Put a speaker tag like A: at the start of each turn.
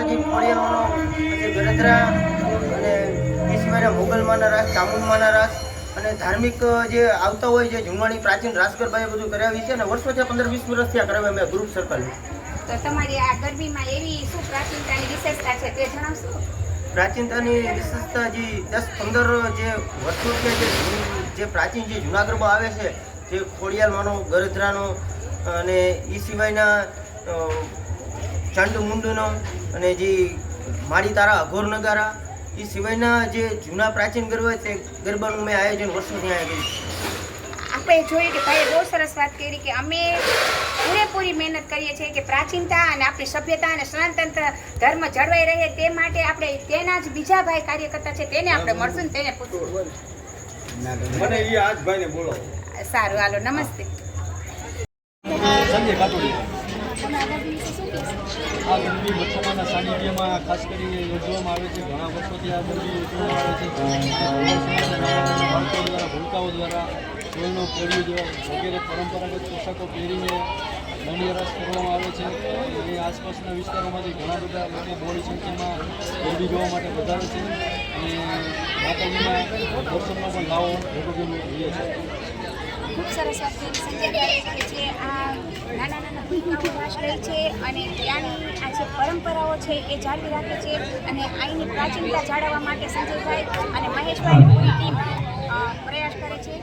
A: માતાજી ખોડિયાવાનો પછી ગણતરા અને એ સિવાયના મોગલમાંના રાસ ચામુંડમાંના રાસ અને ધાર્મિક જે આવતા હોય છે જુમાણી પ્રાચીન રાજકરભાઈ બધું કરાવી છે અને વર્ષો ત્યાં પંદર વીસ વર્ષ આ કરાવે અમે ગ્રુપ સર્કલ.
B: તો તમારી આ
A: પ્રાચીનતાની વિશેષતા જે દસ પંદર જે વર્ષોથી જે જે પ્રાચીન જે જૂના આવે છે જે ખોડિયાલમાંનો ગરધરાનો અને એ સિવાયના ચાંડુ મુંડુનો અને જે મારી તારા અઘોર નગારા એ સિવાયના જે જૂના પ્રાચીન ગરબા છે ગરબાનું મેં આયોજન વર્ષોથી અહીંયા કર્યું
B: આપણે જોયું કે ભાઈએ બહુ સરસ વાત કરી કે અમે પૂરેપૂરી મહેનત કરીએ છીએ કે પ્રાચીનતા અને આપણી સભ્યતા અને સનાતન ધર્મ જળવાઈ રહે તે માટે આપણે તેના જ બીજા ભાઈ કાર્યકર્તા છે તેને આપણે મળશું ને તેને પૂછવું
C: મને એ બોલો
B: સારું હાલો નમસ્તે.
D: સંજય આ ગરબી મચ્છમાના સાનિધ્યમાં ખાસ કરીને યોજવામાં આવે છે. ઘણા વર્ષોથી આ ગરબી યોજવામાં આવે છે. દ્વારા, ભૂલકાઓ દ્વારા, કોઈનો કોળીઓ વગેરે પરંપરાગત પોશાકો પહેરીને દાંડિયા કરવામાં આવે છે. એ આસપાસના વિસ્તારોમાંથી ઘણા બધા લોકો બહોળી સંખ્યામાં ગરબી જોવા માટે વધારે છે. અને માતાજીના દર્શનનો પણ લાવો ભોગવ્યો છે
B: સરસ વાત કરી સંજયભાઈ કે આ નાના નાના ભૂમિકાઓ લે છે અને ત્યાંની આ જે પરંપરાઓ છે એ જાળવી રાખે છે અને અહીંની પ્રાચીનતા જાળવવા માટે સંજયભાઈ અને મહેશભાઈ પૂરી ટીમ પ્રયાસ કરે છે.